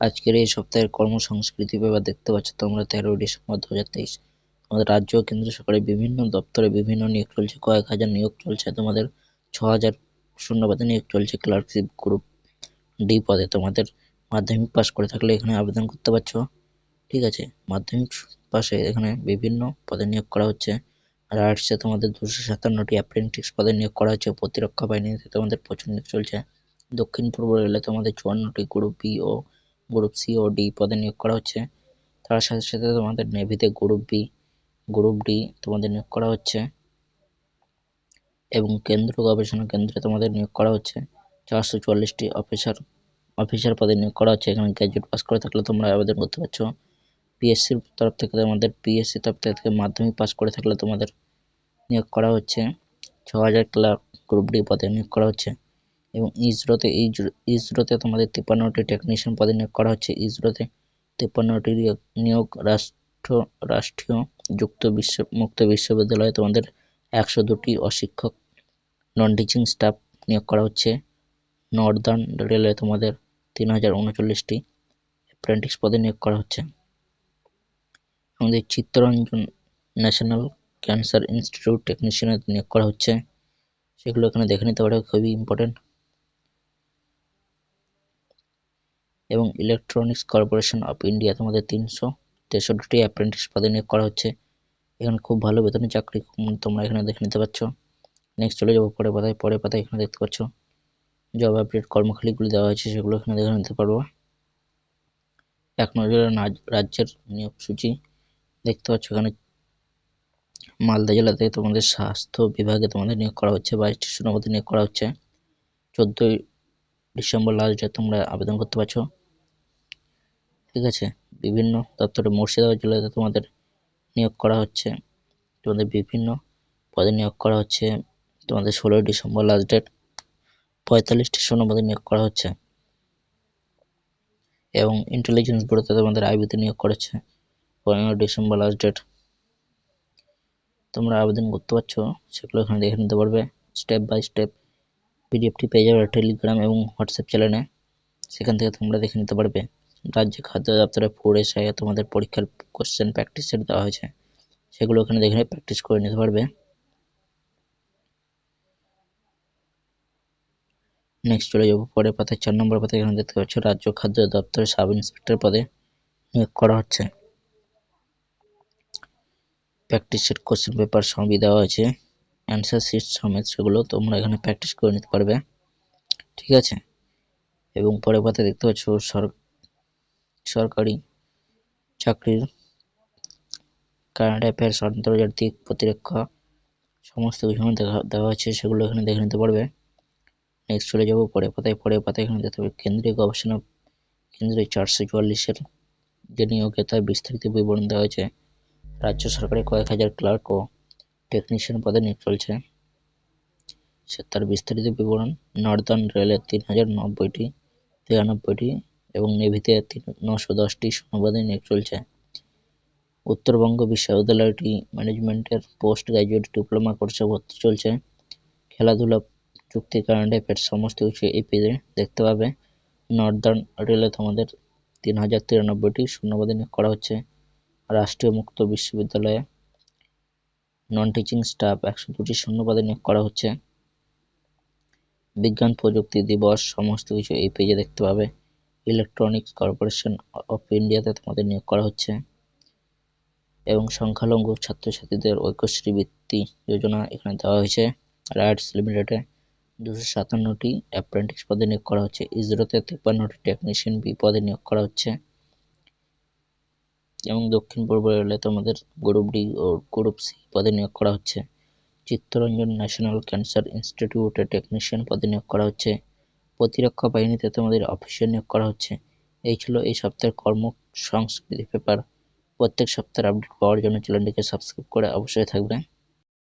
আজকের এই সপ্তাহের কর্মসংস্কৃতি পেপার দেখতে পাচ্ছ তোমরা তেরোই ডিসেম্বর দু হাজার তেইশ। আমাদের রাজ্য ও কেন্দ্র সরকারের বিভিন্ন দপ্তরে বিভিন্ন নিয়োগ চলছে। কয়েক হাজার নিয়োগ চলছে। তোমাদের ছ হাজার শূন্যপদে নিয়োগ চলছে ক্লার্কশিপ গ্রুপ ডি পদে। তোমাদের মাধ্যমিক পাস করে থাকলে এখানে আবেদন করতে পারছ। ঠিক আছে? মাধ্যমিক পাশে এখানে বিভিন্ন পদে নিয়োগ করা হচ্ছে। আর আর্টসে তোমাদের দুশো সাতান্নটি অ্যাপ্রেন্টিস পদে নিয়োগ করা হচ্ছে। প্রতিরক্ষা বাহিনীতে তোমাদের প্রচুর নিয়োগ চলছে। দক্ষিণ পূর্ব রেলে তোমাদের চুয়ান্নটি গ্রুপ বি ও গ্রুপ সি ও ডি পদে নিয়োগ করা হচ্ছে। তার সাথে সাথে তোমাদের নেভিতে গ্রুপ বি গ্রুপ ডি তোমাদের নিয়োগ করা হচ্ছে। এবং কেন্দ্র গবেষণা কেন্দ্রে তোমাদের নিয়োগ করা হচ্ছে। চারশো চুয়াল্লিশটি অফিসার অফিসার পদে নিয়োগ করা হচ্ছে। এখানে গ্র্যাজুয়েট পাস করে থাকলে তোমরা আবেদন করতে পারছ। পিএসসির তরফ থেকে তোমাদের পিএসসি তরফ থেকে মাধ্যমিক পাস করে থাকলে তোমাদের নিয়োগ করা হচ্ছে। ছ হাজার ক্লার্ক গ্রুপ ডি পদে নিয়োগ করা হচ্ছে। এবং ইসরোতে ইসরোতে তোমাদের তিপ্পান্নটি টেকনিশিয়ান পদে নিয়োগ করা হচ্ছে। ইসরোতে তিপ্পান্নটি নিয়োগ রাষ্ট্র, রাষ্ট্রীয় যুক্ত বিশ্ব, মুক্ত বিশ্ববিদ্যালয়ে তোমাদের একশো দুটি অশিক্ষক নন টিচিং স্টাফ নিয়োগ করা হচ্ছে। নর্দার্ন রেলে তোমাদের তিন হাজার উনচল্লিশটি অ্যাপ্রেন্টিস পদে নিয়োগ করা হচ্ছে। আমাদের চিত্তরঞ্জন ন্যাশনাল ক্যান্সার ইনস্টিটিউট টেকনিশিয়ানের নিয়োগ করা হচ্ছে। সেগুলো এখানে দেখে নিতে পারো, খুবই ইম্পর্টেন্ট এবং ইলেকট্রনিক্স কর্পোরেশন অফ ইন্ডিয়া তোমাদের তিনশো তেষট্টি অ্যাপ্রেন্টিস পদে নিয়োগ করা হচ্ছে। এখানে খুব ভালো বেতনের চাকরি তোমরা এখানে দেখে নিতে পারছ। নেক্সট চলে যাব পরে পাতায় পরে পাতায় এখানে দেখতে পাচ্ছ। জব আপডেট কর্মখালিগুলি দেওয়া হয়েছে, সেগুলো এখানে দেখে নিতে পারব। এক নজরে রাজ্যের নিয়োগ সূচি দেখতে পাচ্ছ এখানে। মালদা জেলাতে তোমাদের স্বাস্থ্য বিভাগে তোমাদের নিয়োগ করা হচ্ছে বাইশটি শূন্যপদে নিয়োগ করা হচ্ছে। চোদ্দোই ডিসেম্বর লাস্ট ডেট তোমরা আবেদন করতে পারছ। ঠিক আছে? বিভিন্ন দপ্তরে মুর্শিদাবাদ জেলাতে তোমাদের নিয়োগ করা হচ্ছে। তোমাদের বিভিন্ন পদে নিয়োগ করা হচ্ছে। তোমাদের ষোলোই ডিসেম্বর লাস্ট ডেট পঁয়তাল্লিশটি শূন্যপদে নিয়োগ করা হচ্ছে। এবং ইন্টেলিজেন্স ব্যুরোতে তোমাদের আইবিতে নিয়োগ করেছে পনেরো ডিসেম্বর লাস্ট ডেট তোমরা আবেদন করতে পারছ, সেগুলো এখানে দেখে নিতে পারবে। স্টেপ বাই স্টেপ পিডিএফটি পেয়ে যাবে টেলিগ্রাম এবং হোয়াটসঅ্যাপ চ্যানেলে সেখান থেকে তোমরা দেখে নিতে পারবে। রাজ্য খাদ্য দপ্তরে ফুড এসআই তোমাদের পরীক্ষার কোশ্চেন প্র্যাকটিস সেট দেওয়া হয়েছে। সেগুলো ওখানে দেখে প্র্যাকটিস করে নিতে পারবে। নেক্সট চলে যাব পরে পাতায় চার নম্বর পাতায় এখানে দেখতে পাচ্ছ রাজ্য খাদ্য দপ্তরের সাব ইন্সপেক্টর পদে নিয়োগ করা হচ্ছে। প্র্যাকটিস সেট কোশ্চেন পেপার সবই দেওয়া আছে অ্যান্সার শিট সমেত সেগুলো তোমরা এখানে প্র্যাকটিস করে নিতে পারবে। ঠিক আছে? এবং পরে পাতায় দেখতে পাচ্ছ সরকারি চাকরির কারেন্ট অ্যাফেয়ার্স আন্তর্জাতিক প্রতিরক্ষা সমস্ত কিছু দেখা, দেওয়া আছে সেগুলো এখানে দেখে নিতে পারবে। নেক্সট চলে যাব, পরে পাতায় পরে পাতায় এখানে দেখতে পাবে। কেন্দ্রীয় গবেষণা কেন্দ্রে চারশো চুয়াল্লিশের যে নিয়োগে তার বিস্তারিত বিবরণ দেওয়া হয়েছে। রাজ্য সরকারের কয়েক হাজার ক্লার্ক ও টেকনিশিয়ান পদে নিয়োগ চলছে। সে তার বিস্তারিত বিবরণ নর্দার্ন রেলের তিন হাজার নব্বইটি, তিরানব্বইটি এবং নেভিতে নশো দশটি নিয়োগ চলছে। উত্তরবঙ্গ বিশ্ববিদ্যালয়টি ম্যানেজমেন্টের পোস্ট গ্রাজুয়েট ডিপ্লোমা কোর্সে ভর্তি চলছে। খেলাধুলা চুক্তির কারণে অ্যাফেয়ার্স সমস্ত কিছু এই পেজে দেখতে পাবে। নর্দার্ন রেলে তোমাদের তিন হাজার তিরানব্বইটি শূন্যপদে নিয়োগ করা হচ্ছে। রাষ্ট্রীয় মুক্ত বিশ্ববিদ্যালয়ে নন টিচিং স্টাফ একশো দুটি শূন্যপদে নিয়োগ করা হচ্ছে। বিজ্ঞান প্রযুক্তি দিবস সমস্ত কিছু এই পেজে দেখতে পাবে। ইলেকট্রনিক্স কর্পোরেশন অফ ইন্ডিয়াতে তোমাদের নিয়োগ করা হচ্ছে। এবং সংখ্যালঘু ছাত্রছাত্রীদের ঐক্যশ্রী বৃত্তি যোজনা এখানে দেওয়া হয়েছে। রাইটস লিমিটেডে দুশো সাতান্নটি অ্যাপ্রেন্টিস পদে নিয়োগ করা হচ্ছে। ইসরোতে তিপ্পান্নটি টেকনিশিয়ান বি পদে নিয়োগ করা হচ্ছে। এবং দক্ষিণ পূর্ব রেলে তোমাদের গ্রুপ ডি ও গ্রুপ সি পদে নিয়োগ করা হচ্ছে। চিত্তরঞ্জন ন্যাশনাল ক্যান্সার ইনস্টিটিউটে টেকনিশিয়ান পদে নিয়োগ করা হচ্ছে। প্রতিরক্ষা বাহিনীতে তোমাদের অফিসার নিয়োগ করা হচ্ছে। এই ছিল এই সপ্তাহের কর্ম সংস্কৃতি পেপার। প্রত্যেক সপ্তাহের আপডেট পাওয়ার জন্য চ্যানেলটিকে সাবস্ক্রাইব করে অবশ্যই থাকবে